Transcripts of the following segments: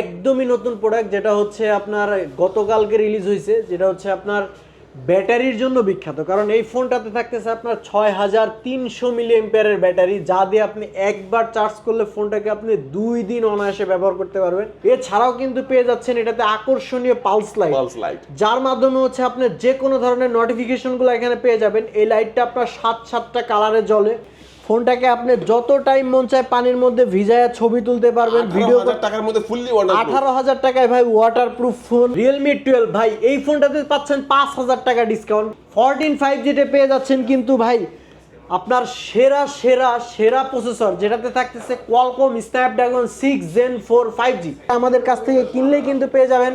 একদমই নতুন প্রোডাক্ট যেটা হচ্ছে আপনার গতকালকে রিলিজ হয়েছে যেটা হচ্ছে আপনার ব্যাটারির জন্য বিখ্যাত। কারণ এই ফোনটাতে থাকতেছে আপনার ছয় হাজার তিনশো মিলি এম্পিয়ারের ব্যাটারি যা দিয়ে আপনি একবার চার্জ করলে ফোনটাকে আপনি দুই দিন অনায়াসে ব্যবহার করতে পারবেন। এছাড়াও কিন্তু পেয়ে যাচ্ছেন এটাতে আকর্ষণীয় পালস লাইট পালস লাইট যার মাধ্যমে হচ্ছে আপনি যে কোনো ধরনের নোটিফিকেশনগুলো এখানে পেয়ে যাবেন। এই লাইটটা আপনার সাত সাতটা কালারে জ্বলে। ফোনটাকে আপনি যত টাইম মন চায় পানির মধ্যে ভিজায় ছবি তুলতে পারবেন ভিডিও টাকার মধ্যে ফুললি আঠারো হাজার টাকায় ভাই waterproof phone Realme twelve ভাই এই ফোনটাতে পাচ্ছেন পাঁচ হাজার টাকা ডিসকাউন্ট ফোরটিন ফাইভ জিতে পেয়ে যাচ্ছেন কিন্তু ভাই আপনার সেরা সেরা সেরা প্রসেসর যেটাতে থাকতেছে Qualcomm Snapdragon six gen four five G আমাদের কাছ থেকে কিনলেই কিন্তু পেয়ে যাবেন।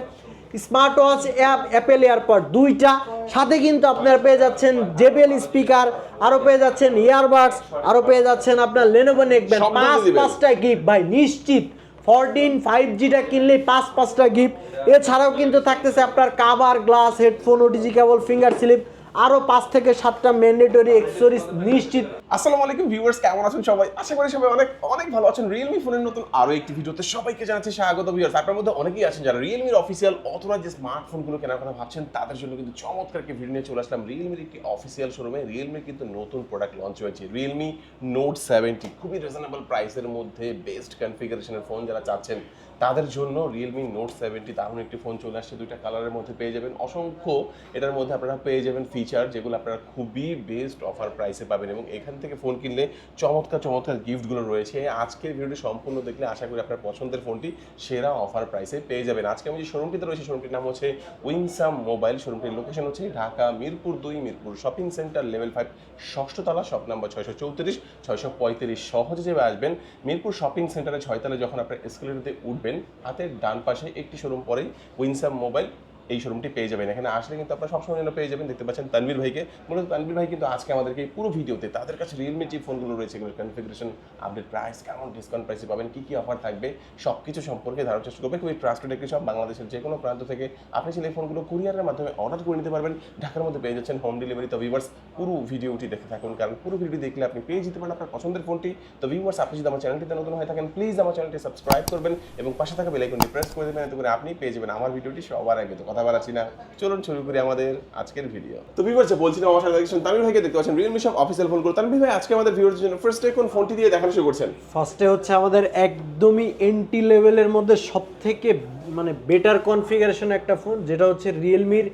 Smart watch app Apple AirPod দুইটা। সাথে কিন্তু আপনারা পেয়ে যাচ্ছেন জেবিএল স্পিকার আরও পেয়ে যাচ্ছেন ইয়ারবাডস আরও পেয়ে যাচ্ছেন আপনার লেনোভো নেকব্যান্ড পাঁচ পাঁচটা গিফট ভাই নিশ্চিত ফোরটিন ফাইভ জিটা কিনলে পাঁচ পাঁচটা গিফট এছাড়াও কিন্তু থাকতেছে আপনার cover glass headphone OTG cable finger slip আরও পাঁচ থেকে সাতটা ম্যান্ডেটরি এক্সেসরিজ নিশ্চিত। আসসালামু আলাইকুম ভিউয়ার্স কেমন আছেন সবাই? আশা করি সবাই অনেক অনেক ভালো আছেন। রিয়েলমি ফোনের নতুন আরও একটি ভিডিওতে সবাইকে জানাচ্ছি স্বাগত ভিউয়ার্স আপনার মধ্যে অনেকেই আছেন যারা রিয়েলমির অফিসিয়াল অথবা যে স্মার্টফোনগুলো কেনার কথা ভাবছেন, তাদের জন্য কিন্তু চমৎকার একটি ভিডিও নিয়ে চলে আসলাম। রিয়েলমির একটি অফিসিয়াল শোরুমে রিয়েলমির কিন্তু নতুন প্রোডাক্ট লঞ্চ হয়েছে। রিয়েলমি নোট সেভেন্টি খুবই রিজনেবল প্রাইসের মধ্যে বেস্ট কনফিগারেশনের ফোন যারা চাচ্ছেন, তাদের জন্য রিয়েলমি নোট সেভেন্টি দারুণ একটি ফোন চলে আসছে। দুইটা কালারের মধ্যে পেয়ে যাবেন। অসংখ্য এটার মধ্যে আপনারা পেয়ে যাবেন ফিচার যেগুলো আপনারা খুবই বেস্ট অফার প্রাইসে পাবেন এবং এখান থেকে ফোন কিনলে চমৎকার চমৎকার গিফটগুলো রয়েছে। আজকের ভিডিওটি সম্পূর্ণ দেখলে আশা করি আপনার পছন্দের ফোনটি সেরা অফার প্রাইসে পেয়ে যাবেন। আজকে আমি যে শোরুমটিতে রয়েছে শোরুমটির নাম হচ্ছে উইনসাম মোবাইল শোরুমটির লোকেশন হচ্ছে ঢাকা, মিরপুর দুই, Mirpur shopping centre level five ষষ্ঠতলা shop number ছয়শো চৌত্রিশ, ছয়শো পঁয়ত্রিশ। সহজে যেভাবে আসবেন, মিরপুর শপিং সেন্টারে ছয়তলায় যখন আপনার এসকেলেটরতে উঠবেন, হাতের ডান পাশে একটি শোরুম পরেই উইনসাম মোবাইল এই শোরুমটি পেয়ে যাবেন। এখানে আসলে কিন্তু আপনারা সবসময় জন্য পেয়ে যাবেন। দেখতে পাচ্ছেন তানভীর ভাইকে। মূলত তানভীর ভাই কিন্তু আজকে আমাদেরকে পুরো ভিডিওতে তাদের কাছে রিয়েলমি যে ফোনগুলো রয়েছে, এগুলোর কনফিগারেশন আপডেট প্রাইস কেমন ডিসকাউন্ট প্রাইসে পাবেন, কী কী অফার থাকবে সব কিছু সম্পর্কে ধারণার চেষ্টা করবে। খুবই ট্রাস্টেড একটি সব বাংলাদেশের যে কোনো প্রান্ত থেকে। আপনি এই ফোনগুলো কুরিয়ারের মাধ্যমে অর্ডার করে নিতে পারবেন। ঢাকার মধ্যে পেয়ে যাচ্ছেন হোম ডেলিভারি তো ভিউয়ার্স পুরো ভিডিওটি দেখে থাকুন। কারণ পুরো ভিডিও দেখলে আপনি পেয়ে যেতে পারেন আপনার পছন্দের ফোনটি তো ভিউয়ার্স আপনি যদি আমার চ্যানেলটিতে নতুন হয়ে থাকেন প্লিজ আমার চ্যানেলটি সাবস্ক্রাইব করবেন এবং পাশে থাকা বেলাইকনটি প্রেস করে দেবেন। এতে করে আপনি পেয়ে যাবেন আমার ভিডিওটি সবার আগে। তো কথা বাড়াচ্ছি না। চলুন শুরু করি আমাদের আজকের ভিডিও তো ভিউয়ার্স বলছিলাম আমার সাথে দেখছেন তামিল ভাইকে দেখতে পাচ্ছেন। রিয়েলমি সব অফিসিয়াল ফোন করে তামিল ভাই আজকে আমাদের ভিউয়ার্সের জন্য ফার্স্ট কোন ফোনটি দিয়ে দেখানো শুরু করছেন? ফার্স্টে হচ্ছে আমাদের একদমই এন্টি লেভেলের মধ্যে সব থেকে মানে বেটার কনফিগারেশন একটা ফোন যেটা হচ্ছে রিয়েলমির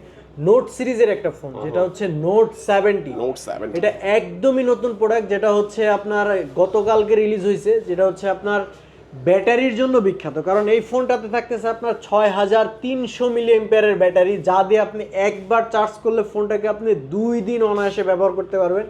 নোট সিরিজের একটা ফোন যেটা হচ্ছে নোট সেভেন্টি নোট সেভেন এটা একদমই নতুন প্রোডাক্ট যেটা হচ্ছে আপনার গতকালকে রিলিজ হয়েছে যেটা হচ্ছে আপনার ব্যাটারির জন্য বিখ্যাত। কারণ এই ফোনটাতে থাকতেছে আপনার ছয় হাজার তিনশো মিলি এম্পিয়ারের ব্যাটারি, যা দিয়ে আপনি একবার চার্জ করলে ফোনটাকে আপনি দুই দিন অনায়াসে ব্যবহার করতে পারবেন।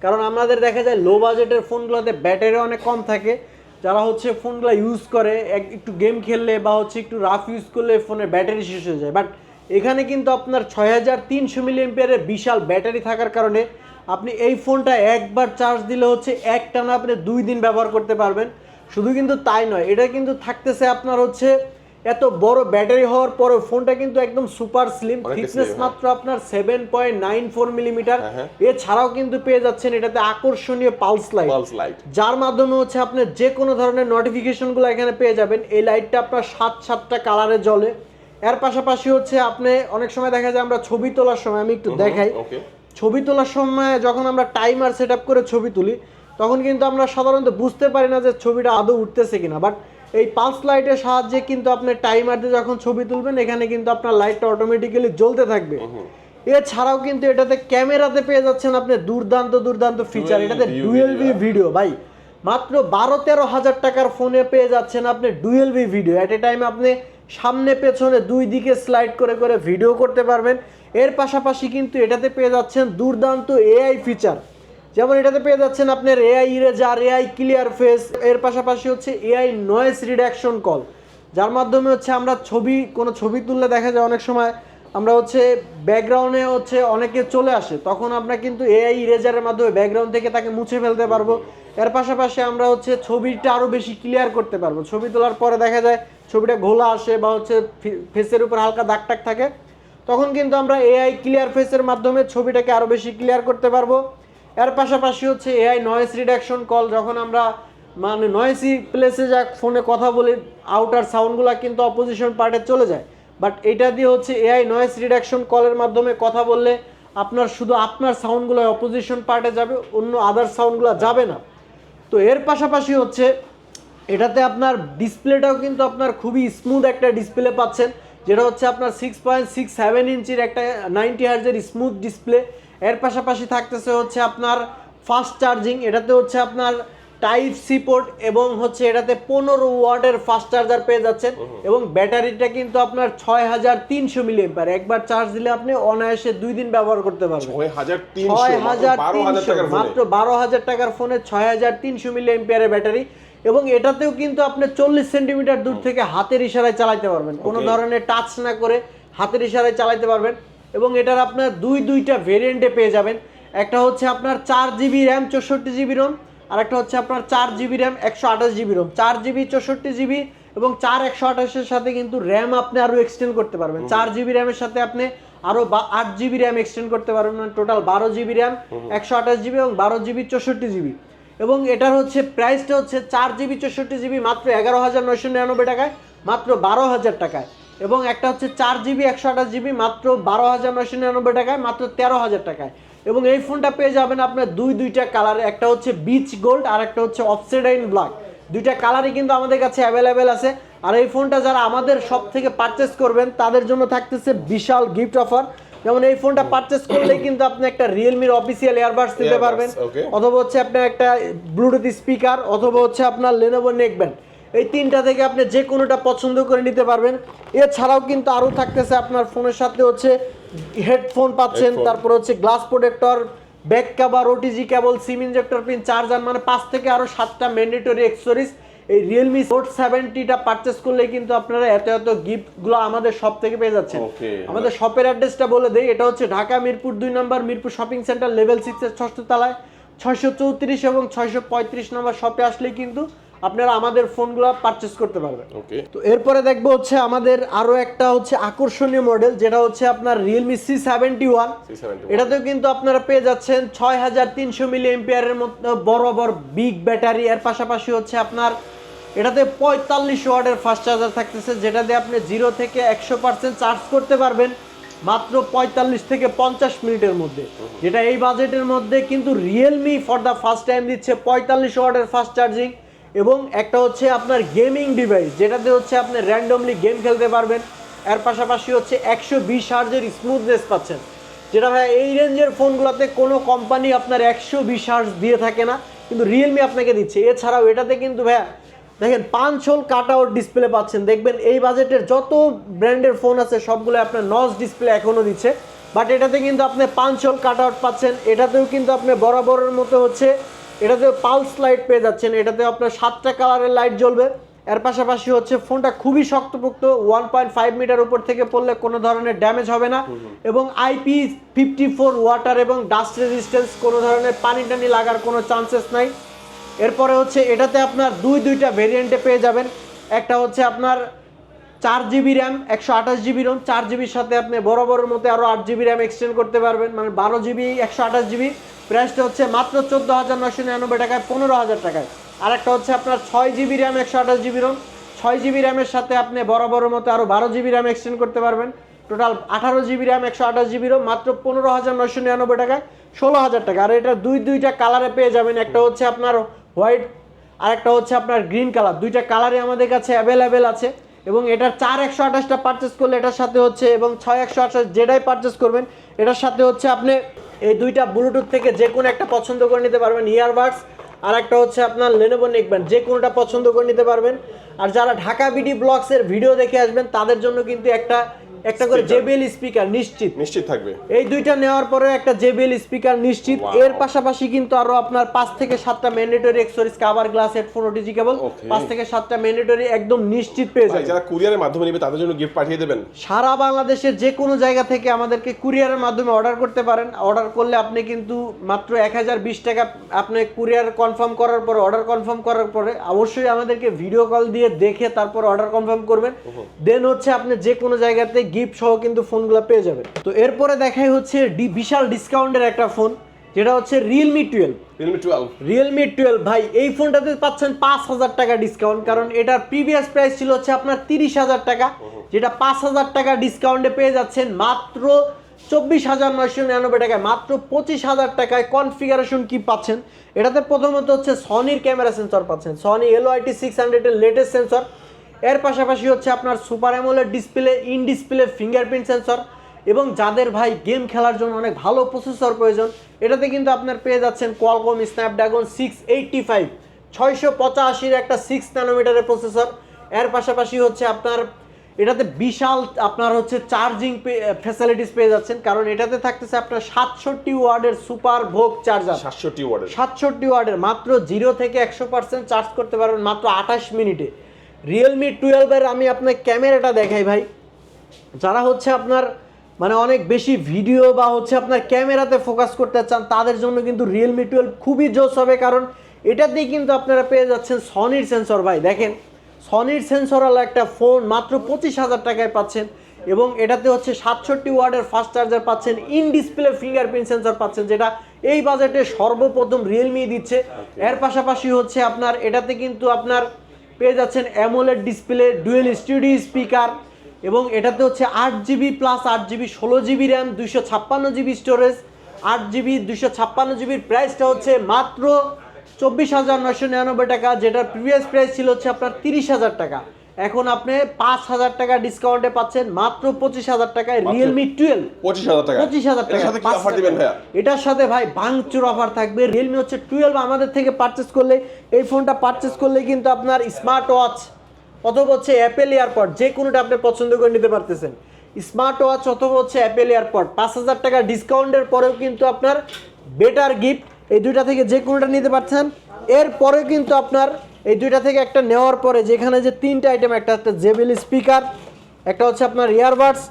কারণ আমাদের দেখা যায় লো বাজেটের ফোনগুলোতে ব্যাটারি অনেক কম থাকে। যারা হচ্ছে ফোনগুলো ইউজ করে, এক- একটু গেম খেললে বা হচ্ছে একটু রাফ ইউজ করলে ফোনের ব্যাটারি শেষ হয়ে যায়। বাট এখানে কিন্তু আপনার ছয় হাজার তিনশো মিলি এম্পিয়ারের বিশাল ব্যাটারি থাকার কারণে আপনি এই ফোনটা একবার চার্জ দিলে হচ্ছে একটানা আপনি দুই দিন ব্যবহার করতে পারবেন। শুধু কিন্তু তাই নয় এটা কিন্তু থাকতেছে আপনার হচ্ছে এত বড় ব্যাটারি হওয়ার পরে ফোনটা কিন্তু একদম সুপার স্লিম থিকনেস হ্যাঁ। মাত্র আপনার seven point nine four millimetre. এছাড়াও কিন্তু পেয়ে যাচ্ছেন এটাতে আকর্ষণীয় পালস লাইট পালস লাইট যার মাধ্যমে হচ্ছে আপনি যে কোনো ধরনের নোটিফিকেশনগুলো এখানে পেয়ে যাবেন এই লাইটটা আপনার সাত সাতটা কালারে জ্বলে। এর পাশাপাশি হচ্ছে আপনি অনেক সময় দেখা যায় আমরা ছবি তোলার সময় আমি একটু দেখাই। ছবি তোলার সময় যখন আমরা টাইমার সেট আপ করে ছবি তুলি তখন কিন্তু আমরা সাধারণত বুঝতে পারি না যে ছবিটা আদৌ উঠতেছে কিনা। বাট এই পালস লাইটের সাহায্যে কিন্তু আপনি টাইমার দিয়ে যখন ছবি তুলবেন এখানে কিন্তু আপনার লাইটটা অটোমেটিক্যালি জ্বলতে থাকবে। এছাড়াও কিন্তু এটাতে ক্যামেরাতে পেয়ে যাচ্ছেন আপনি দুর্দান্ত দুর্দান্ত ফিচার এটাতে ডুয়েল ভি ভিডিও ভাই। মাত্র বারো তেরো হাজার টাকার ফোনে পেয়ে যাচ্ছেন আপনি ডুয়েল ভি ভিডিও অ্যাট এ টাইম আপনি সামনে পেছনে দুই দিকে স্লাইড করে করে ভিডিও করতে পারবেন। এর পাশাপাশি কিন্তু এটাতে পেয়ে যাচ্ছেন দুর্দান্ত এআই ফিচার যেমন এটাতে পেয়ে যাচ্ছেন আপনার AI eraser AI clear face এর পাশাপাশি হচ্ছে এআই নয়েস রিডাকশন কল যার মাধ্যমে হচ্ছে আমরা ছবি, কোনো ছবি তুললে দেখা যায় অনেক সময় আমরা হচ্ছে ব্যাকগ্রাউন্ডে হচ্ছে অনেকে চলে আসে, তখন আমরা কিন্তু এআই ইরেজারের মাধ্যমে ব্যাকগ্রাউন্ড থেকে তাকে মুছে ফেলতে পারব। এর পাশাপাশি আমরা হচ্ছে ছবিটা আরও বেশি ক্লিয়ার করতে পারব। ছবি তোলার পরে দেখা যায় ছবিটা ঘোলা আসে বা হচ্ছে ফেসের উপর হালকা দাগ টাক থাকে, তখন কিন্তু আমরা এআই ক্লিয়ার ফেসের মাধ্যমে ছবিটাকে আরও বেশি ক্লিয়ার করতে পারব। এর পাশাপাশি হচ্ছে এআই নয়েস রিডাকশন কল যখন আমরা মানে নয়েসি প্লেসে যা ফোনে কথা বলি আউটার সাউন্ডগুলো কিন্তু অপোজিশন পার্টে চলে যায়। বাট এটা দিয়ে হচ্ছে এআই নয়েস রিডাকশন কলের মাধ্যমে কথা বললে আপনার শুধু আপনার সাউন্ডগুলো অপোজিশন পার্টে যাবে, অন্য আদার সাউন্ডগুলো যাবে না। তো এর পাশাপাশি হচ্ছে এটাতে আপনার ডিসপ্লেটাও কিন্তু আপনার খুবই স্মুথ একটা ডিসপ্লে পাচ্ছেন, যেটা হচ্ছে আপনার সিক্স পয়েন্ট সিক্স সেভেন ইঞ্চির একটা নাইনটি হার্জের স্মুথ ডিসপ্লে এর পাশাপাশি থাকতেছে হচ্ছে আপনার ফাস্ট চার্জিং এটাতে হচ্ছে আপনার টাইপ সি পোর্ট এবং হচ্ছে এটাতে পনেরো ওয়াটের ফাস্ট চার্জার পেয়ে যাচ্ছেন এবং ব্যাটারিটা কিন্তু আপনার ছয় হাজার তিনশো মিলি একবার চার্জ দিলে আপনি অনায়াসে দুই দিন ব্যবহার করতে পারবেন। ছয় হাজার তিনশো মাত্র বারো হাজার টাকার ফোনে ছয় হাজার তিনশো মিলি এম্পিয়ারের ব্যাটারি এবং এটাতেও কিন্তু আপনি চল্লিশ সেন্টিমিটার দূর থেকে হাতের ইশারায় চালাইতে পারবেন। কোনো ধরনের টাচ না করে হাতের ইশারায় চালাইতে পারবেন। এবং এটার আপনার দুই দুইটা ভেরিয়েন্টে পেয়ে যাবেন। একটা হচ্ছে আপনার চার জিবি র্যাম চৌষট্টি জিবি রোম আর একটা হচ্ছে আপনার চার জিবি র্যাম একশো আঠাশ জিবি রোম চার জিবি চৌষট্টি জিবি এবং চার একশো আঠাশের সাথে কিন্তু র্যাম আপনি আরও এক্সটেন্ড করতে পারবেন। চার জিবি র্যামের সাথে আপনি আরও বা আট জিবি র্যাম এক্সটেন্ড করতে পারবেন মানে টোটাল বারো জিবি র্যাম একশো আঠাশ জিবি এবং বারো জিবি চৌষট্টি জিবি। এবং এটার হচ্ছে প্রাইসটা হচ্ছে চার জিবি চৌষট্টি জিবি মাত্র এগারো হাজার নয়শো নিরানব্বই টাকায় মাত্র বারো হাজার টাকায়। এবং একটা হচ্ছে চার জিবি একশো আঠাশ জিবি মাত্র বারো হাজার নয়শো নিরানব্বই টাকায় মাত্র তেরো হাজার টাকায়। এবং এই ফোনটা পেয়ে যাবেন আপনার দুই দুইটা কালারে একটা হচ্ছে বিচ গোল্ড আর একটা হচ্ছে অফসেডাইন ব্ল্যাক দুইটা কালারই কিন্তু আমাদের কাছে অ্যাভেলেবেল আছে। আর এই ফোনটা যারা আমাদের সব থেকে পারচেস করবেন তাদের জন্য থাকতেছে বিশাল গিফট অফার যেমন এই ফোনটা পারচেস করলেই কিন্তু আপনি একটা রিয়েলমির অফিসিয়াল এয়ারবাডস নিতে পারবেন। অথবা হচ্ছে আপনার একটা ব্লুটুথ স্পিকার অথবা হচ্ছে আপনার লেনোভো নেকব্যান্ড এই তিনটা থেকে আপনি যে কোনোটা পছন্দ করে নিতে পারবেন। এছাড়াও কিন্তু আরও থাকতেছে আপনার ফোনের সাথে হচ্ছে হেডফোন পাচ্ছেন তারপর হচ্ছে glass protector back cover OTG cable SIM injector pin charger মানে পাঁচ থেকে আরও সাতটা ম্যান্ডেটরি এক্সেসরিজ এই রিয়েলমি নোট সেভেন্টিটা পারচেস করলে কিন্তু আপনারা এত এত গিফটগুলো আমাদের সব থেকে পেয়ে যাচ্ছেন। আমাদের শপের অ্যাড্রেসটা বলে দেই এটা হচ্ছে ঢাকা মিরপুর দুই নম্বর মিরপুর শপিং সেন্টার লেভেল সিক্সের ষষ্ঠ তলায় ছয়শো চৌত্রিশ এবং ছয়শো পঁয়ত্রিশ নম্বর শপে আসলেই কিন্তু আপনারা আমাদের ফোনগুলো পারচেস করতে পারবেন। ওকে তো এরপরে দেখব হচ্ছে আমাদের আরও একটা হচ্ছে আকর্ষণীয় মডেল যেটা হচ্ছে আপনার Realme C seventy one C71 এটাতেও কিন্তু আপনারা পেয়ে যাচ্ছেন ছয় হাজার তিনশো মিলি এম্পিয়ারের মতো বড় বিগ ব্যাটারি এর পাশাপাশি হচ্ছে আপনার এটাতে পঁয়তাল্লিশ ওয়াটের ফাস্ট চার্জার থাকতেছে যেটা দিয়ে আপনি জিরো থেকে একশো পার্সেন্ট চার্জ করতে পারবেন মাত্র পঁয়তাল্লিশ থেকে পঞ্চাশ মিনিটের মধ্যে। যেটা এই বাজেটের মধ্যে কিন্তু Realme for the first time দিচ্ছে পঁয়তাল্লিশ ওয়াটের ফাস্ট চার্জিং এবং একটা হচ্ছে আপনার গেমিং ডিভাইস যেটাতে হচ্ছে আপনি র্যান্ডমলি গেম খেলতে পারবেন। এর পাশাপাশি হচ্ছে একশো বিশ হার্জের স্মুথনেস পাচ্ছেন। যেটা ভাই, এই রেঞ্জের ফোনগুলোতে কোনো কোম্পানি আপনার একশো বিশ হার্জ দিয়ে থাকে না, কিন্তু রিয়েলমি আপনাকে দিচ্ছে। এছাড়াও এটাতে কিন্তু ভাইয়া, দেখেন পাঁচ হোল কাট আউট ডিসপ্লে পাচ্ছেন। দেখবেন এই বাজেটের যত ব্র্যান্ডের ফোন আছে, সবগুলো আপনার নস ডিসপ্লে এখনও দিচ্ছে। বাট এটাতে কিন্তু আপনি পাঁচ হোল কাট আউট পাচ্ছেন। এটাতেও কিন্তু আপনি বরাবরের মতো হচ্ছে এটাতে পালস লাইট পেয়ে যাচ্ছেন এটাতে আপনার সাতটা কালারের লাইট জ্বলবে। এর পাশাপাশি হচ্ছে ফোনটা খুবই শক্তপোক্ত ওয়ান পয়েন্ট ফাইভ মিটার উপর থেকে পড়লে কোনো ধরনের ড্যামেজ হবে না। এবং আইপি ফিফটি ফোর ওয়াটার এবং ডাস্ট রেজিস্ট্যান্স কোনো ধরনের পানি টানি লাগার কোনো চান্সেস নাই। এরপরে হচ্ছে এটাতে আপনার দুই দুইটা ভেরিয়েন্টে পেয়ে যাবেন। একটা হচ্ছে আপনার চার জিবি র্যাম একশো আঠাশ জিবি রোম চার জিবির সাথে আপনি বরাবরের মধ্যে আরও আট জিবি র্যাম এক্সটেন্ড করতে পারবেন। মানে বারো জিবি একশো আঠাশ জিবি প্রাইসটা হচ্ছে মাত্র চোদ্দ হাজার নশো নিরানব্বই টাকায়, পনেরো হাজার টাকায়। আর একটা হচ্ছে আপনার ছয় জিবি র্যাম একশো আঠাশ জিবি রোম ছয় জিবি র্যামের সাথে আপনি বরাবরের মতো আরও বারো জিবি র্যাম এক্সটেন্ড করতে পারবেন। টোটাল আঠারো জিবি র্যাম একশো আঠাশ জিবি রোম মাত্র পনেরো হাজার নশো নিরানব্বই টাকায়, ষোলো হাজার টাকা। আর এটা দুই দুইটা কালারে পেয়ে যাবেন। একটা হচ্ছে আপনার হোয়াইট আর একটা হচ্ছে আপনার গ্রিন কালার দুইটা কালারই আমাদের কাছে অ্যাভেলেবেল আছে। এবং এটার চার একশো আঠাশটা পারচেস করলে এটার সাথে হচ্ছে এবং ছয় একশো আঠাশ যেটাই পারচেস করবেন, এটার সাথে হচ্ছে আপনি এই দুইটা ব্লুটুথ থেকে যে কোনো একটা পছন্দ করে নিতে পারবেন ইয়ারবাডস আর একটা হচ্ছে আপনার লেনোভো নেকব্যান্ড যে কোনোটা পছন্দ করে নিতে পারবেন। আর যারা ঢাকা বিডি ব্লগসের ভিডিও দেখে আসবেন তাদের জন্য কিন্তু একটা একটা করে. জেবিএল স্পিকার নিশ্চিত। নিশ্চিত থাকবে। এই দুইটা নেওয়ার পরে একটা জেবিএল স্পিকার নিশ্চিত। এর পাশাপাশি কিন্তু আরও আপনার পাঁচ থেকে সাতটা mandatory accessories cover glass headphone OTG cable পাঁচ থেকে সাতটা ম্যান্ডেটরি একদম নিশ্চিত পেয়ে যাবেন। যারা কুরিয়ারের মাধ্যমে নেবে তাদের জন্য গিফট পাঠিয়ে দেবেন। সারা বাংলাদেশের যে কোনো জায়গা থেকে আমাদেরকে কুরিয়ারের মাধ্যমে অর্ডার করতে পারেন। অর্ডার করলে আপনি কিন্তু মাত্র এক হাজার বিশ টাকা আপনি কুরিয়ার কনফার্ম করার পরে অর্ডার কনফার্ম করার পরে অবশ্যই আমাদেরকে ভিডিও কল দিয়ে দেখে তারপর অর্ডার কনফার্ম করবেন। দেন হচ্ছে আপনি যে কোনো জায়গাতে গিফট সহ কিন্তু ফোনগুলো পেয়ে যাবেন। তো এরপরে দেখাই হচ্ছে ডি বিশাল ডিসকাউন্টের একটা ফোন যেটা হচ্ছে Realme twelve Realme twelve Realme twelve ভাই এই ফোনটাতে পাচ্ছেন পাঁচ হাজার টাকা ডিসকাউন্ট কারণ এটার প্রিভিয়াস প্রাইস ছিল হচ্ছে আপনার তিরিশ হাজার টাকা যেটা পাঁচ হাজার টাকা ডিসকাউন্টে পেয়ে যাচ্ছেন মাত্র চব্বিশ হাজার নয়শো নিরানব্বই টাকায়, মাত্র পঁচিশ হাজার টাকায় কনফিগারেশন কি পাচ্ছেন। এটাতে প্রথমত হচ্ছে সনির ক্যামেরা সেন্সর পাচ্ছেন। সনি এলো আইটি সিক্স হান্ড্রেডের লেটেস্ট সেন্সর এর পাশাপাশি হচ্ছে আপনার super AMOLED display in display fingerprint sensor এবং যাদের ভাই গেম খেলার জন্য অনেক ভালো প্রসেসর প্রয়োজন, এটাতে কিন্তু আপনার পেয়ে যাচ্ছেন Qualcomm Snapdragon six eighty five ছয়শো পঁচাশির একটা সিক্স ন্যানোমিটারের প্রসেসর এর পাশাপাশি হচ্ছে আপনার এটাতে বিশাল আপনার হচ্ছে চার্জিং ফ্যাসিলিটিস পেয়ে যাচ্ছেন। কারণ এটাতে থাকতেছে আপনার সাতষট্টি ওয়ার্ডের সুপার ভোগ চার্জার সাতষট্টি ওয়ার্ডের। সাতষট্টি ওয়ার্ডের মাত্র জিরো থেকে একশো পার্সেন্ট চার্জ করতে পারবেন মাত্র আঠাশ মিনিটে। রিয়েলমি টুয়েলভের আমি আপনার ক্যামেরাটা দেখাই ভাই। যারা হচ্ছে আপনার মানে অনেক বেশি ভিডিও বা হচ্ছে আপনার ক্যামেরাতে ফোকাস করতে চান তাদের জন্য কিন্তু রিয়েলমি টুয়েলভ খুবই জোস হবে। কারণ এটাতেই কিন্তু আপনারা পেয়ে যাচ্ছেন সনির সেন্সর ভাই দেখেন। সনির সেন্সরওয়ালা একটা ফোন মাত্র পঁচিশ হাজার টাকায় পাচ্ছেন এবং এটাতে হচ্ছে সাতষট্টি ওয়ার্ডের ফাস্ট চার্জার পাচ্ছেন ইন ডিসপ্লে ফিঙ্গারপ্রিন্ট সেন্সর পাচ্ছেন যেটা এই বাজেটে সর্বপ্রথম রিয়েলমি দিচ্ছে। এর পাশাপাশি হচ্ছে আপনার এটাতে কিন্তু আপনার পেয়ে যাচ্ছেন AMOLED display dual studio speaker এবং এটাতে হচ্ছে আট জিবি প্লাস আট জিবি ষোলো জিবি র্যাম দুইশো ছাপ্পান্ন জিবি স্টোরেজ আট জিবি দুইশো ছাপ্পান্ন জিবির প্রাইসটা হচ্ছে মাত্র চব্বিশ হাজার নয়শো নিরানব্বই টাকা যেটার প্রিভিয়াস প্রাইস ছিল হচ্ছে আপনার তিরিশ হাজার টাকা। এখন আপনি পাঁচ হাজার টাকা ডিসকাউন্টে পাচ্ছেন মাত্র পঁচিশ হাজার টাকায় রিয়েলমি টুয়েলভ পঁচিশ হাজার টাকা। পঁচিশ হাজার টাকা এটার সাথে ভাই ভাঙচুর অফার থাকবে। রিয়েলমি হচ্ছে টুয়েলভ আমাদের থেকে পারচেস করলে এই ফোনটা পারচেস করলে কিন্তু আপনার স্মার্ট ওয়াচ অথবা হচ্ছে অ্যাপেল এয়ারপড যে কোনোটা আপনি পছন্দ করে নিতে পারতেছেন। স্মার্ট ওয়াচ অথবা হচ্ছে অ্যাপেল এয়ারপড পাঁচ হাজার টাকা ডিসকাউন্টের পরেও কিন্তু আপনার বেটার গিফট এই দুইটা থেকে যে কোনোটা নিতে পারছেন, এরপরেও কিন্তু আপনার এই দুইটা থেকে একটা নেওয়ার পরে যেখানে যে তিনটা আইটেম একটা হচ্ছে জেবিল স্পিকার একটা হচ্ছে আপনার ইয়ারবাডস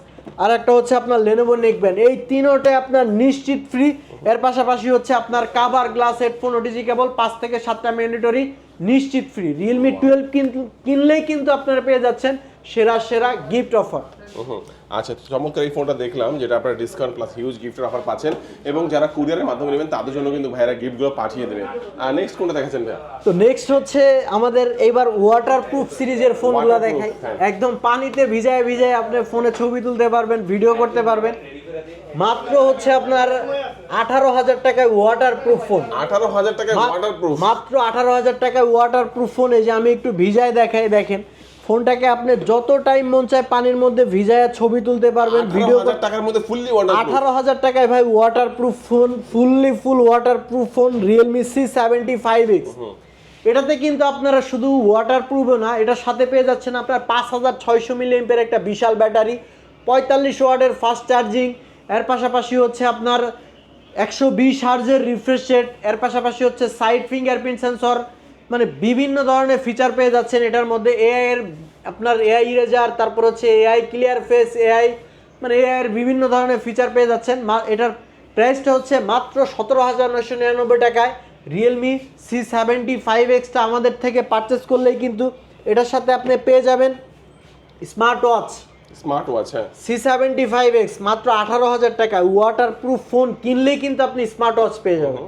আর একটা হচ্ছে আপনার লেনোভো নেকব্যান্ড এই তিনোটাই আপনার নিশ্চিত ফ্রি এর পাশাপাশি হচ্ছে আপনার cover glass headphone OTG cable পাঁচ থেকে সাতটা ম্যান্ডেটরি নিশ্চিত ফ্রি রিয়েলমি টুয়েলভ কিনলেই কিন্তু আপনারা পেয়ে যাচ্ছেন সেরা সেরা গিফট অফার। আচ্ছা চমৎকার এই ফোনটা দেখলাম যেটা আপনারা ডিসকাউন্ট প্লাস হিউজ গিফটের অফার পাচ্ছেন এবং যারা কুরিয়ারের মাধ্যমে নেবেন তাদের জন্য কিন্তু ভাইরা গিফটগুলো পাঠিয়ে আর নেক্সট কোনটা দেখাচ্ছেন ভাইয়া? তো নেক্সট হচ্ছে আমাদের এইবার ওয়াটার প্রুফ সিরিজের ফোনগুলো দেখাই। হ্যাঁ। একদম পানিতে ভিজায় ভিজায় আপনি ফোনে ছবি তুলতে পারবেন ভিডিও করতে পারবেন। মাত্র হচ্ছে আপনার আঠারো হাজার টাকায় ওয়াটার প্রুফ ফোন আঠারো হাজার টাকায় ওয়াটার প্রুফ মাত্র আঠারো হাজার টাকায় ওয়াটার প্রুফ ফোন এই যে আমি একটু ভিজায় দেখাই দেখেন। ফোনটাকে আপনি যত টাইম মন চায় পানির মধ্যে ভিজায় ছবি তুলতে পারবেন ভিডিও টাকার মধ্যে ফুললি আঠারো হাজার টাকায় ভাই waterproof phone fully full waterproof phone Realme C seventy five X এটাতে কিন্তু আপনারা শুধু ওয়াটার প্রুফও না এটার সাথে পেয়ে যাচ্ছেন আপনার পাঁচ হাজার ছয়শো মিলিএম্পের একটা বিশাল ব্যাটারি পঁয়তাল্লিশ ওয়াটের ফাস্ট চার্জিং এর পাশাপাশি হচ্ছে আপনার একশো বিশ হার্জের রিফ্রেশ রেট এর পাশাপাশি হচ্ছে সাইড ফিঙ্গারপ্রিন্ট সেন্সর মানে বিভিন্ন ধরনের ফিচার পেয়ে যাচ্ছেন। এটার মধ্যে এআই এর আপনার এআই ইরেজার তারপর হচ্ছে এআই ক্লিয়ার ফেস এআই মানে এআই এর বিভিন্ন ধরনের ফিচার পেয়ে যাচ্ছেন। এটার প্রাইসটা হচ্ছে মাত্র সতেরো হাজার নয়শো নিরানব্বই টাকায়। Realme C seventy five extra আমাদের থেকে পারচেস করলেই কিন্তু এটার সাথে আপনি পেয়ে যাবেন স্মার্ট ওয়াচ স্মার্ট ওয়াচ হ্যাঁ। সি সেভেন্টি ফাইভ এক্স মাত্র আঠারো হাজার টাকায়। ওয়াটার প্রুফ ফোন কিনলেই কিন্তু আপনি স্মার্ট ওয়াচ পেয়ে যাবেন।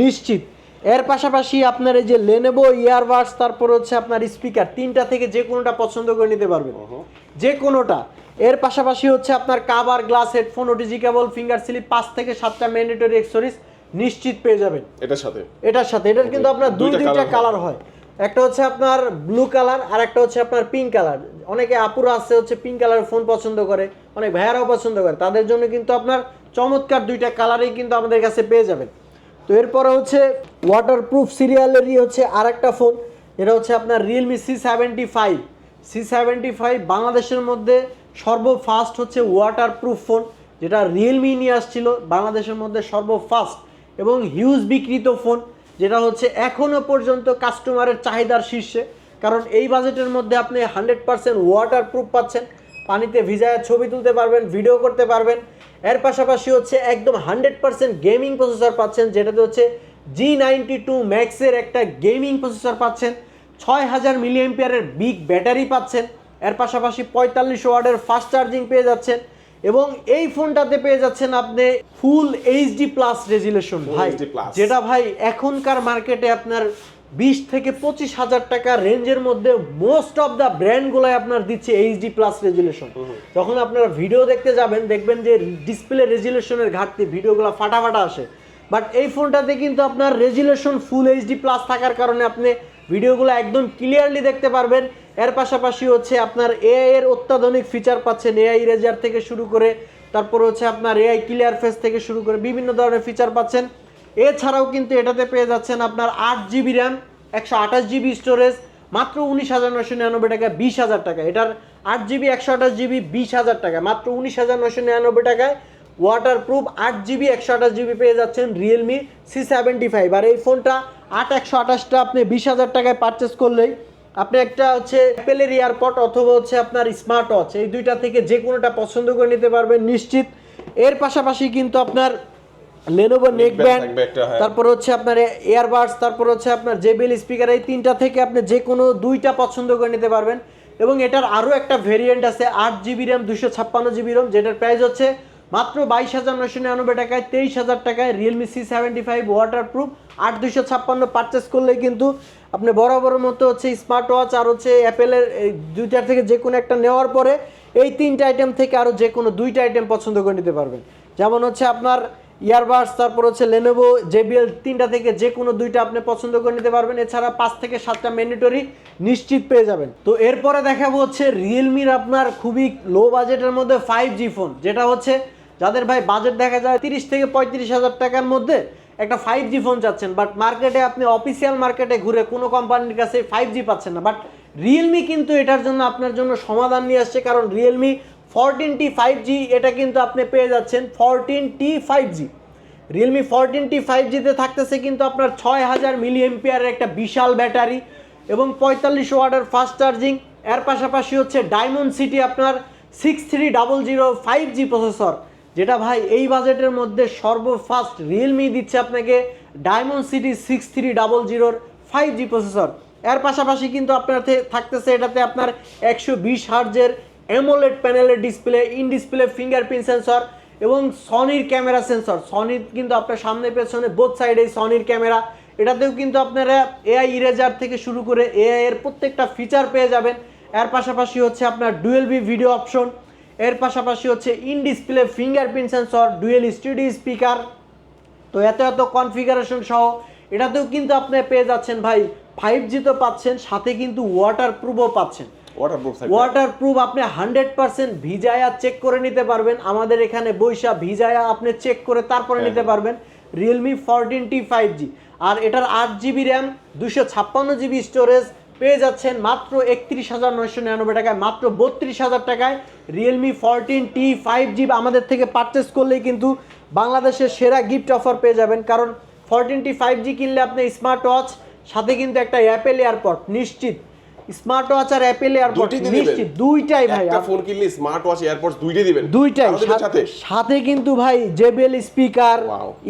নিশ্চিত। এর পাশাপাশি আপনার এই যে লেনেবো ইয়ারবাডস তারপর হচ্ছে আপনার স্পিকার তিনটা থেকে যে কোনোটা পছন্দ করে নিতে পারবেন। যে কোনোটা। এর পাশাপাশি হচ্ছে আপনার cover glass headphone OTG cable finger slip পাঁচ থেকে সাতটা ম্যান্ডেটরি এক্সেসরিজ নিশ্চিত পেয়ে যাবেন। এটার সাথে? এটার সাথে। এটার কিন্তু আপনার দুই দুইটা দুইটা কালার হয়। একটা হচ্ছে আপনার ব্লু কালার আর একটা হচ্ছে আপনার পিঙ্ক কালার অনেকে আপুরা আছে হচ্ছে পিঙ্ক কালারের ফোন পছন্দ করে অনেক ভাইয়ারাও পছন্দ করে। তাদের জন্য কিন্তু আপনার চমৎকার দুইটা কালারই কিন্তু আমাদের কাছে পেয়ে যাবেন। তো এরপরে হচ্ছে ওয়াটার প্রুফ সিরিয়ালেরই হচ্ছে আর একটা ফোন এটা হচ্ছে আপনার Realme C seventy five C seventy five বাংলাদেশের মধ্যে সর্বফাস্ট হচ্ছে ওয়াটার প্রুফ ফোন যেটা রিয়েলমি নিয়ে আসছিল, বাংলাদেশের মধ্যে সর্বফাস্ট এবং হিউজ বিক্রিত ফোন যেটা হচ্ছে এখনও পর্যন্ত কাস্টমারের চাহিদার শীর্ষে। কারণ এই বাজেটের মধ্যে আপনি হান্ড্রেড পার্সেন্ট ওয়াটার প্রুফ পাচ্ছেন, পানিতে ভিজায় ছবি তুলতে পারবেন ভিডিও করতে পারবেন। এর পাশাপাশি হচ্ছে একদম হান্ড্রেড পার্সেন্ট গেমিং প্রসেসর পাচ্ছেন যেটাতে হচ্ছে জি নাইনটি টু ম্যাক্সের একটা গেমিং প্রসেসর পাচ্ছেন ছয় হাজার মিলিয়ন বিগ ব্যাটারি পাচ্ছেন এর পাশাপাশি পঁয়তাল্লিশ ওয়ার্ডের ফাস্ট চার্জিং পেয়ে যাচ্ছেন এবং এই ফোনটাতে পেয়ে যাচ্ছেন আপনি ফুল এইচডি প্লাস রেজুলেশন ভাই। যেটা ভাই এখনকার মার্কেটে আপনার বিশ থেকে পঁচিশ হাজার টাকা রেঞ্জের মধ্যে মোস্ট অফ দ্য ব্র্যান্ডগুলোই আপনার দিচ্ছে এইচডি প্লাস রেজুলেশন যখন আপনারা ভিডিও দেখতে যাবেন দেখবেন যে ডিসপ্লে রেজুলেশনের ঘাটতি ভিডিওগুলো ফাটা ফাটা আসে। বাট এই ফোনটাতে কিন্তু আপনার রেজুলেশন ফুল এইচডি প্লাস থাকার কারণে আপনি ভিডিওগুলো একদম ক্লিয়ারলি দেখতে পারবেন। এর পাশাপাশি হচ্ছে আপনার এআই এর অত্যাধুনিক ফিচার পাচ্ছেন এআই রেজার থেকে শুরু করে তারপর হচ্ছে আপনার এআই ক্লিয়ার ফেস থেকে শুরু করে বিভিন্ন ধরনের ফিচার পাচ্ছেন। এছাড়াও কিন্তু এটাতে পেয়ে যাচ্ছেন আপনার আট জিবি র্যাম একশো আঠাশ জিবি স্টোরেজ মাত্র উনিশ হাজার নশো নিরানব্বই টাকা বিশ হাজার টাকা এটার আট জিবি একশো আঠাশ জিবি বিশ হাজার টাকা মাত্র উনিশ হাজার নশো নিরানব্বই টাকায় ওয়াটার প্রুফ আট জিবি একশো আঠাশ জিবি পেয়ে যাচ্ছেন রিয়েলমি সি সেভেন্টি ফাইভ আর এই ফোনটা আট, একশো আঠাশটা আপনি বিশ হাজার টাকায় পারচেস করলেই আপনি একটা হচ্ছে অ্যাপেলের এয়ারপড অথবা হচ্ছে আপনার স্মার্ট ওয়াচ এই দুইটা থেকে যে কোনোটা পছন্দ করে নিতে পারবেন নিশ্চিত। এর পাশাপাশি কিন্তু আপনার লেনোভো নেক ব্যান্ড। তারপর হচ্ছে আপনার এয়ারবাডস তারপর হচ্ছে আপনার জেবিএল স্পিকার এই তিনটা থেকে আপনি যে কোনো দুইটা পছন্দ করে নিতে পারবেন এবং এটার আরও একটা ভেরিয়েন্ট আছে আট জিবি র্যাম দুশো ছাপ্পান্ন জিবি রোম যেটার প্রাইস হচ্ছে মাত্র বাইশ হাজার নশো নিরানব্বই টাকায় তেইশ হাজার টাকায় Realme C seventy five waterproof আট দুশো ছাপ্পান্ন পারচেস করলে কিন্তু আপনি বরাবর মতো হচ্ছে স্মার্ট ওয়াচ আর হচ্ছে অ্যাপেলের এই দুইটার থেকে যে কোনো একটা নেওয়ার পরে এই তিনটা আইটেম থেকে আরও যে কোনো দুইটা আইটেম পছন্দ করে নিতে পারবেন যেমন হচ্ছে আপনার ইয়ারবাডস তারপর হচ্ছে লেনোভো জেবিএল তিনটা থেকে যে কোনো দুইটা আপনি পছন্দ করে নিতে পারবেন। এছাড়া পাঁচ থেকে সাতটা ম্যান্ডেটরি নিশ্চিত পেয়ে যাবেন। তো এরপরে দেখাবো হচ্ছে রিয়েলমির আপনার খুবই লো বাজেটের মধ্যে ফাইভ জি ফোন যেটা হচ্ছে যাদের ভাই বাজেট দেখা যায় তিরিশ থেকে পঁয়ত্রিশ হাজার টাকার মধ্যে একটা ফাইভ জি ফোন চাচ্ছেন। বাট মার্কেটে আপনি অফিসিয়াল মার্কেটে ঘুরে কোনো কোম্পানির কাছে ফাইভ জি পাচ্ছেন না। বাট রিয়েলমি কিন্তু এটার জন্য আপনার জন্য সমাধান নিয়ে আসছে। কারণ Realme fourteen T five G, এটা কিন্তু আপনি পেয়ে যাচ্ছেন fourteen T five G. Realme fourteen T five জিতে থাকতেছে কিন্তু আপনার ছয় হাজার মিলি এমপিয়ারের একটা বিশাল ব্যাটারি এবং পঁয়তাল্লিশ ওয়াটের ফাস্ট চার্জিং এর পাশাপাশি হচ্ছে ডায়মন্ড সিটি আপনার six three double zero five G processor যেটা ভাই এই বাজেটের মধ্যে সর্বফাস্ট রিয়েলমি দিচ্ছে আপনাকে Dimensity six three double জিরোর ফাইভ জি প্রসেসর এর পাশাপাশি কিন্তু আপনার থাকতেছে এটাতে আপনার একশো বিশ হার্জের অ্যামোলেড প্যানেলের display in display fingerprint sensor এবং সনির ক্যামেরা সেন্সর সনির কিন্তু আপনার সামনে, পেছনে বোথ সাইডে সনির ক্যামেরা এটাতেও কিন্তু আপনারা এআই ইরেজার থেকে শুরু করে এআই এর প্রত্যেকটা ফিচার পেয়ে যাবেন। এর পাশাপাশি হচ্ছে আপনার ডুয়েল বি ভিডিও অপশন এর পাশাপাশি হচ্ছে in display fingerprint sensor dual studio speaker তো এত এত কনফিগারেশন সহ এটাতেও কিন্তু আপনি পেয়ে যাচ্ছেন ভাই। ফাইভ জি তো পাচ্ছেন, সাথে কিন্তু ওয়াটার প্রুফও পাচ্ছেন। ওয়াটার প্রুফ থাকবে। ওয়াটার প্রুফ আপনি হান্ড্রেড পার্সেন্ট ভিজায়া চেক করে নিতে পারবেন। আমাদের এখানে বৈশা ভিজায়া আপনি চেক করে তারপরে হ্যাঁ, নিতে পারবেন। Realme fourteen T five G আর এটার আট জিবি র্যাম দুশো ছাপ্পান্ন জিবি স্টোরেজ পেয়ে যাচ্ছেন মাত্র একত্রিশ হাজার নয়শো নিরানব্বই টাকায় মাত্র বত্রিশ হাজার টাকায় Realme fourteen T five G আমাদের থেকে পারচেস করলেই কিন্তু বাংলাদেশের সেরা গিফট অফার পেয়ে যাবেন। কারণ ফোরটিন টি ফাইভ জি কিনলে আপনি স্মার্ট ওয়াচ সাথে কিন্তু একটা অ্যাপেল এয়ারপড নিশ্চিত। স্মার্ট ওয়াচ আর অ্যাপেল এয়ারপড নিশ্চিত দুইটাই ভাই একটা ফোন কিনলে স্মার্ট ওয়াচ এয়ারপডস দুইটাই দিবেন। দুইটাই। সাথে সাথে। কিন্তু ভাই জেবিএল স্পিকার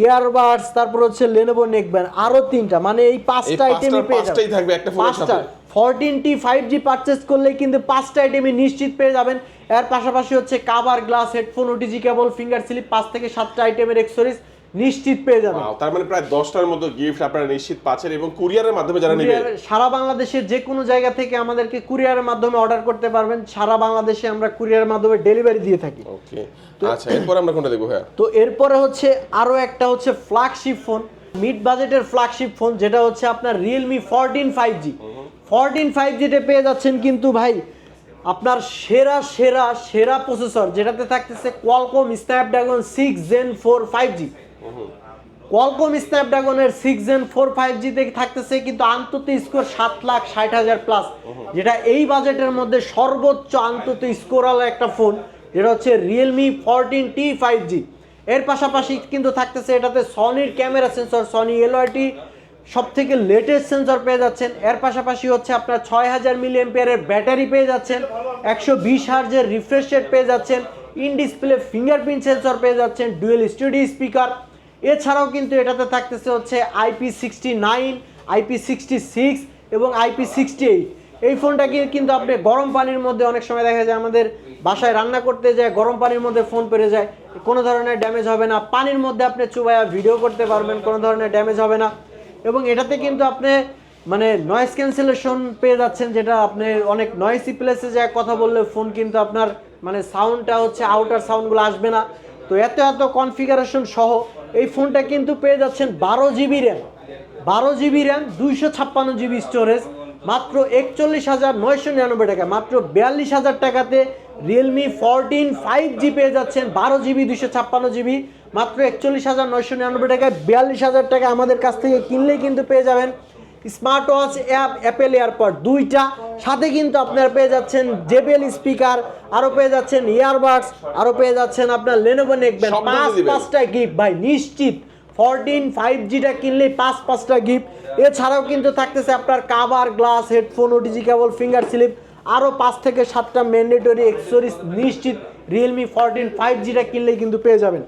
ইয়ারবাডস তারপর হচ্ছে লেনোভো নেকব্যান্ড আরও তিনটা। মানে এই পাঁচটা আইটেমই পাঁচটার পেয়ে পাঁচটাই থাকবে একটা ফোনের সাথে। Fourteen T five G purchase করলে কিন্তু পাঁচটা আইটেমই নিশ্চিত পেয়ে যাবেন। এর পাশাপাশি হচ্ছে cover glass headphone OTG cable finger slip পাঁচ থেকে সাতটা আইটেমের এক্সেসরিজ নিশ্চিত পেয়ে যাবেন। তার মানে প্রায় দশটার মতো গিফট আপনারা নিশ্চিত পাচ্ছেন এবং কুরিয়ারের মাধ্যমে যারা নেবে। সারা বাংলাদেশের যে কোনো জায়গা থেকে আমাদেরকে কুরিয়ারের মাধ্যমে অর্ডার করতে পারবেন। সারা বাংলাদেশে আমরা কুরিয়ারের মাধ্যমে ডেলিভারি দিয়ে থাকি। ওকে আচ্ছা এরপর আমরা কোনটা দেখব হ্যাঁ তো এরপরে হচ্ছে আরও একটা হচ্ছে ফ্ল্যাগশিপ ফোন মিড বাজেটের ফ্ল্যাগশিপ ফোন যেটা হচ্ছে আপনার Realme fourteen five G fourteen five জিতে পেয়ে যাচ্ছেন কিন্তু ভাই আপনার সেরা সেরা সেরা প্রসেসর যেটাতে থাকতেছে Qualcomm Snapdragon six Gen four five G Qualcomm স্ন্যাপড্রাগনের six Gen four five G থেকে থাকতেছে, কিন্তু আন্তত স্কোর সাত লাখ ষাট হাজার প্লাস যেটা এই বাজেটের মধ্যে সর্বোচ্চ আন্তত স্কোরাল একটা ফোন যেটা হচ্ছে Realme fourteen T five G এর পাশাপাশি কিন্তু থাকতেছে এটাতে সনির ক্যামেরা সেন্সর সনি এলওয়াইটি সব থেকে লেটেস্ট সেন্সর পেয়ে যাচ্ছেন। এর পাশাপাশি হচ্ছে আপনার ছয় হাজার মিলি এম্পিয়ারের ব্যাটারি পেয়ে যাচ্ছেন, একশো বিশ হার্জের রিফ্রেশ রেট পেয়ে যাচ্ছেন ইন ডিসপ্লে ফিঙ্গারপ্রিন্ট সেন্সর পেয়ে যাচ্ছেন ডুয়েল স্টুডিও স্পিকার এছাড়াও কিন্তু এটাতে থাকতেছে হচ্ছে IP sixty nine IP sixty six এবং আইপি সিক্সটি এইট। এই ফোনটাকে কিন্তু আপনি গরম পানির মধ্যে অনেক সময় দেখা যায় আমাদের বাসায় রান্না করতে যায়, গরম পানির মধ্যে ফোন পেরে যায়, কোনো ধরনের ড্যামেজ হবে না। পানির মধ্যে আপনি চুবায়া ভিডিও করতে পারবেন, কোনো ধরনের ড্যামেজ হবে না। এবং এটাতে কিন্তু আপনি মানে নয়েজ ক্যান্সেলেশন পেয়ে যাচ্ছেন, যেটা আপনি অনেক নয়েসি প্লেসে যায় কথা বললে ফোন কিন্তু আপনার মানে সাউন্ডটা হচ্ছে আউটার সাউন্ডগুলো আসবে না। তো এত এত কনফিগারেশন সহ এই ফোনটা কিন্তু পেয়ে যাচ্ছেন বারো জিবি র্যাম। বারো জিবি র্যাম, দুইশো ছাপ্পান্ন জিবি স্টোরেজ মাত্র একচল্লিশ হাজার নয়শো নিরানব্বই টাকা, মাত্র বিয়াল্লিশ হাজার টাকাতে রিয়েলমি ফোরটিন ফাইভ জি পেয়ে যাচ্ছেন বারো জিবি দুশো ছাপ্পান্ন জিবি, মাত্র একচল্লিশ হাজার নয়শো নিরানব্বই টাকায় বিয়াল্লিশ হাজার টাকা আমাদের কাছ থেকে কিনলেই কিন্তু পেয়ে যাবেন। Smart watch app Apple AirPod দুইটা। সাথে কিন্তু আপনারা পেয়ে যাচ্ছেন জেবিএল স্পিকার আরও পেয়ে যাচ্ছেন ইয়ারবাডস আরও পেয়ে যাচ্ছেন আপনার লেনোভো নেকবেন পাঁচ পাঁচটা গিফট ভাই নিশ্চিত। ফোরটিন ফাইভ জিটা কিনলে পাঁচ পাঁচটা গিফট এছাড়াও কিন্তু থাকতেছে আপনার cover glass headphone OTG cable finger slip আরও পাঁচ থেকে সাতটা ম্যান্ডেটরি এক্সোরিস নিশ্চিত রিয়েলমি ফোরটিন ফাইভ জিটা কিনলেই কিন্তু পেয়ে যাবেন।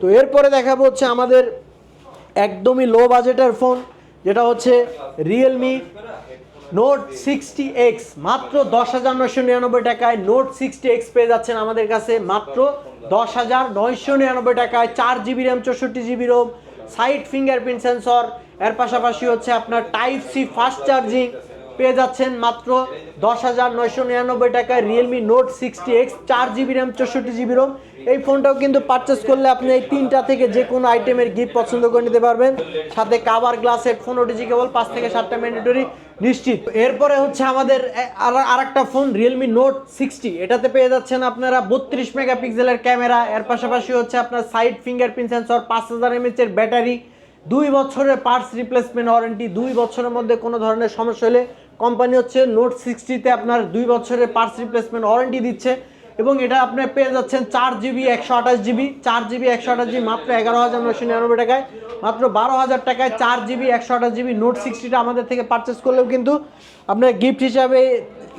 তো এরপরে দেখাবো হচ্ছে আমাদের একদমই লো বাজেটের ফোন যেটা হচ্ছে রিয়েলমি নোট সিক্সটি এক্স মাত্র দশ হাজার নয়শো নিরানব্বই টাকায় নোট সিক্সটি এক্স পেয়ে যাচ্ছেন আমাদের কাছে, মাত্র দশ হাজার নয়শো নিরানব্বই টাকায়। চার জিবি র্যাম চৌষট্টি GB ROM side fingerprint sensor এর পাশাপাশি হচ্ছে আপনার টাইপ সি ফাস্ট চার্জিং পেয়ে যাচ্ছেন মাত্র দশ হাজার নয়শো নিরানব্বই টাকায় রিয়েলমি নোট সিক্সটি এক্স চার জিবি র্যাম চৌষট্টি জিবি রোম এই ফোনটাও কিন্তু পারচেস করলে আপনি এই তিনটা থেকে যে কোনো আইটেমের গিফট পছন্দ করে নিতে পারবেন। সাথে cover glass headphone OTG cable পাঁচ থেকে সাতটা ম্যান্ডেটরি নিশ্চিত। এরপরে হচ্ছে আমাদের আর একটা ফোন রিয়েলমি নোট সিক্সটি এটাতে পেয়ে যাচ্ছেন আপনারা বত্রিশ মেগাপিক্সেলের ক্যামেরা। এর পাশাপাশি হচ্ছে আপনার সাইড ফিঙ্গারপ্রিন্ট সেন্সর পাঁচ হাজার এমএচ এর ব্যাটারি দুই বছরের পার্টস রিপ্লেসমেন্ট ওয়ারেন্টি দুই বছরের মধ্যে কোনো ধরনের সমস্যা হলে কোম্পানি হচ্ছে নোট সিক্সটিতে আপনার দুই বছরের পার্স রিপ্লেসমেন্ট ওয়ারেন্টি দিচ্ছে এবং এটা আপনি পেয়ে যাচ্ছেন চার জিবি, একশো আঠাশ জিবি, চার জিবি, একশো আঠাশ জিবি, মাত্র এগারো হাজার নশো নিরানব্বই টাকায়, মাত্র বারো হাজার টাকায় চার জিবি, একশো আঠাশ জিবি নোট সিক্সটিটা আমাদের থেকে পারচেস করলেও কিন্তু আপনার গিফট হিসাবে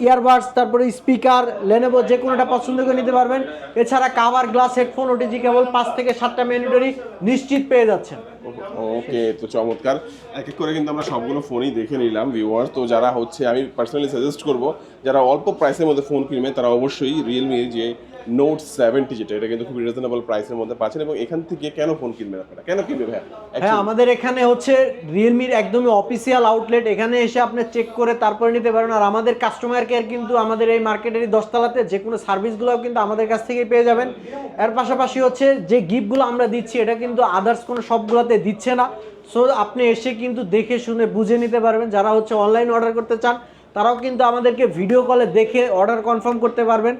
ইয়ারবাডস তারপরে স্পিকার লেনেবো যে কোনোটা পছন্দ করে নিতে পারবেন। এছাড়া cover glass headphone OTG cable পাঁচ থেকে সাতটা ম্যান্ডেটরি নিশ্চিত পেয়ে যাচ্ছেন। ওকে, তো চমৎকার। এক এক করে কিন্তু আমরা সবগুলো ফোনই দেখে নিলাম ভিউয়ার তো যারা হচ্ছে, আমি পার্সোনালি সাজেস্ট করব, যারা অল্প প্রাইসের মধ্যে ফোন কিনবে, তারা অবশ্যই রিয়েলমির যে নোট সেভেন্টি যেটা এটা কিন্তু খুব রিজনেবল প্রাইসের মধ্যে পাচ্ছেন এবং এখান থেকে কেন ফোন কিনবেন আপনারা? কেন কিনবে ভাইয়া? হ্যাঁ আমাদের এখানে হচ্ছে রিয়েলমির একদমই অফিসিয়াল আউটলেট এখানে এসে আপনি চেক করে তারপরে নিতে পারেন। আর আমাদের কাস্টমার কেয়ার কিন্তু আমাদের এই মার্কেটের দশতলাতে যে কোনো সার্ভিসগুলোও কিন্তু আমাদের কাছ থেকেই পেয়ে যাবেন। এর পাশাপাশি হচ্ছে যে গিফটগুলো আমরা দিচ্ছি এটা কিন্তু আদার্স কোনো সবগুলোতে দিচ্ছে না। সো আপনি এসে কিন্তু দেখে শুনে বুঝে নিতে পারবেন। যারা হচ্ছে অনলাইন অর্ডার করতে চান তারাও কিন্তু আমাদেরকে ভিডিও কলে দেখে অর্ডার কনফার্ম করতে পারবেন।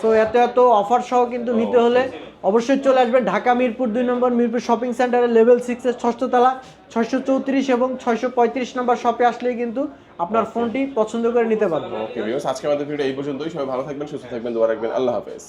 সো এত এত অফার সহ কিন্তু নিতে হলে অবশ্যই চলে আসবেন ঢাকা মিরপুর দুই নম্বর মিরপুর শপিং সেন্টারের লেভেল সিক্সের ষষ্ঠতলা ছয়শো চৌত্রিশ এবং ছয়শো পঁয়ত্রিশ নম্বর শপে আসলেই কিন্তু আপনার ফোনটি পছন্দ করে নিতে পারবেন। ওকে ভিউয়ার্স আজকে আমাদের ভিডিও এই পর্যন্তই। সবাই ভালো থাকবেন সুস্থ থাকবেন দোয়া রাখবেন। আল্লাহ হাফেজ।